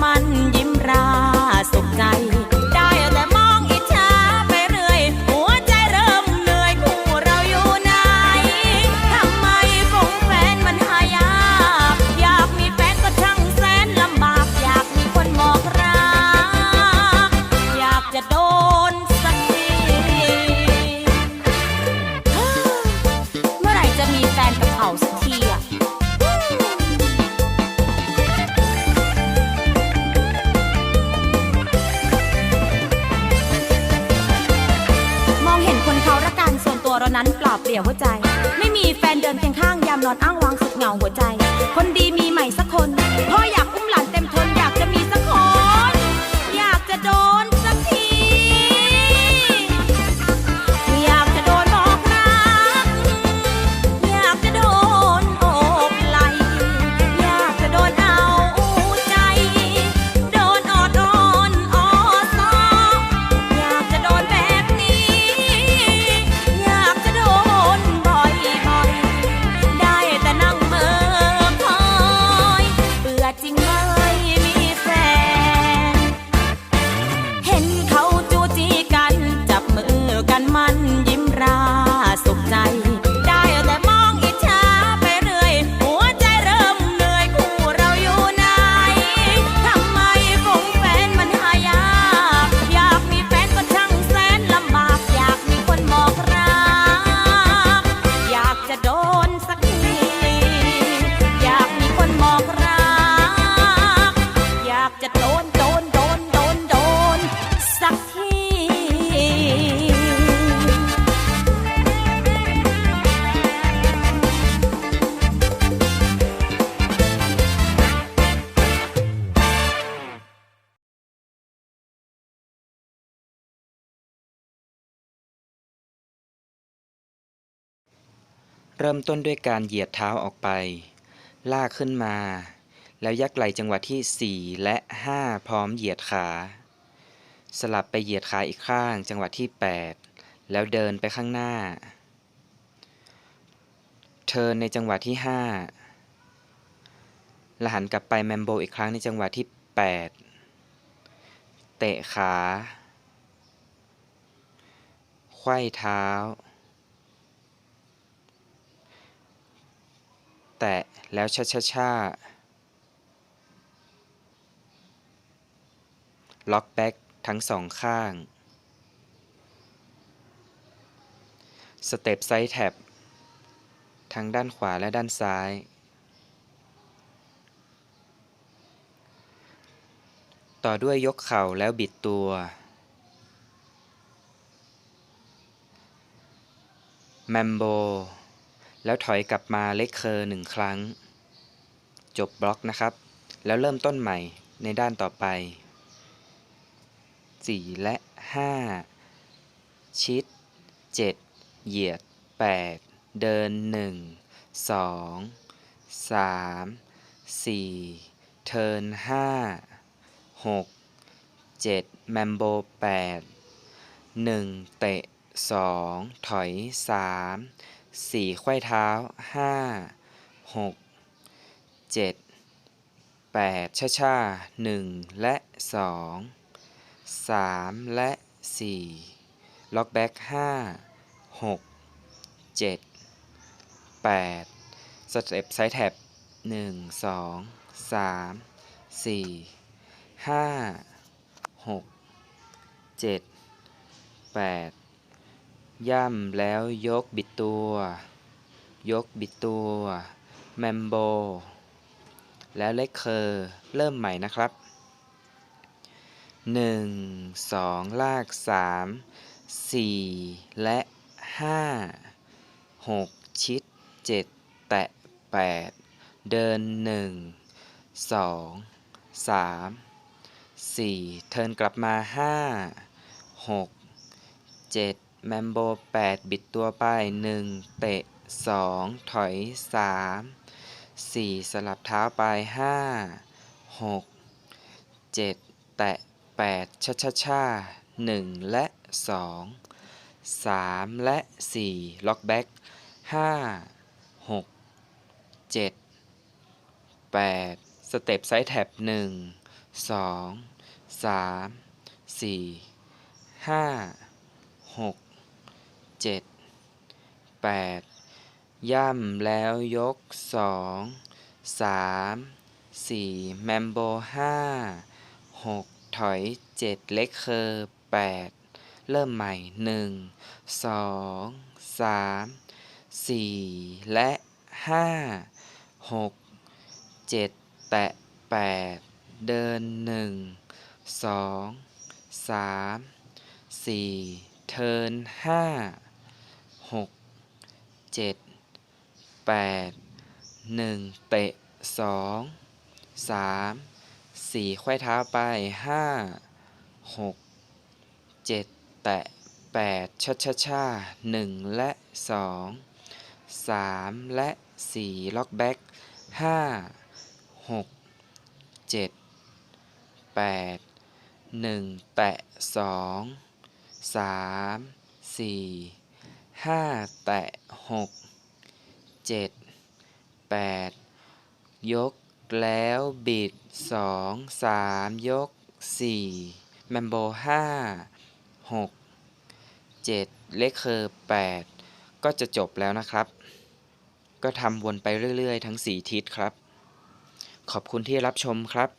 มันยิ้ นั้นเปล่าเปลี่ยวหัวใจ ไม่มีแฟนเดินเคียงข้างยามนอนอ้างวางสุดเหงาหัวใจ คนดีมีใหม่สักคนพ่ออยากอุ้มหลาน เริ่มต้นด้วยการเหยียดเท้าออกไป ลากขึ้นมา แล้วยักไหล่จังหวะที่ 4 และ 5 พร้อมเหยียดขา สลับไปเหยียดขาอีกข้างจังหวะที่ 8 แล้วเดินไปข้างหน้า เทินในจังหวะที่ 5 และหันกลับไปแมมโบอีกครั้งในจังหวะที่ 8 เตะขาไขว้เท้า แล้วช้าช้าช้าล็อกแบ็กทั้งสองข้าง สเต็ปไซด์แท็บทั้งด้านขวาและด้านซ้าย ต่อด้วยยกเข่าแล้วบิดตัว แมมโบ แล้วถอยกลับมาเล็กเคอร์หนึ่งครั้ง จบบล็อกนะครับ แล้วเริ่มต้นใหม่ในด้านต่อไป 4 และ 5 ชิด 7 เหยียด 8 เดิน 1 2 3 4 เทิร์น5 6 7 แมมโบ 8 1 เตะ 2 ถอย3สี่ไขว้เท้าห้า หกเจ็ดแปดช้าช้าหนึ่งและสองสามและสี่ล็อกแบ็กห้าหกเจ็ดแปดสเต็ปไซด์แท็บหนึ่งสองสามสี่ห้าหกเจ็ดแปดย่ำแล้วยกบิดตัว ยกบิดตัว แมมโบ แล้วเลขเคอร์เริ่มใหม่นะครับ 1 2 ลาก 3 4 และ 5 6 ชิด 7 แตะ 8 เดิน 1 2 3 4 เทินกลับมา 5 6 7 แมมโบ 8 บิดตัวไป 1 เตะ 2 ถอย 3 4 สลับเท้าไป 5 6 7 แตะ 8ชาชาชา1และ 2 3 และ 4 ล็อกแบ็ก5 6 7 8 สเต็ปไซด์แท็บ 1 2 3 4 5 6 7 8 ย่ำแล้วยก2 3 4แมมโบ5 6ถอย7เล็กเคอร์8เริ่มใหม่1 2 3 4และ5 6 7แตะ8เดิน1 2 3 4เทิร์น5 6 7 8 1 เตะ 2 3 4ไขว้เท้าไป 5 6 7 แตะ 8ชาชาชา1และ 2 3 และ 4 ล็อกแบ็ก5 6 7 8 1 แตะ 2 3 4 5 แตะ 6 7 8 ยกแล้วบิด 2 3 ยก 4 แมมโบ 5 6 7 เลขเคอร์8ก็จะจบแล้วนะครับ ก็ทำวนไปเรื่อย ๆ ทั้ง 4 ทิศครับ ขอบคุณที่รับชมครับ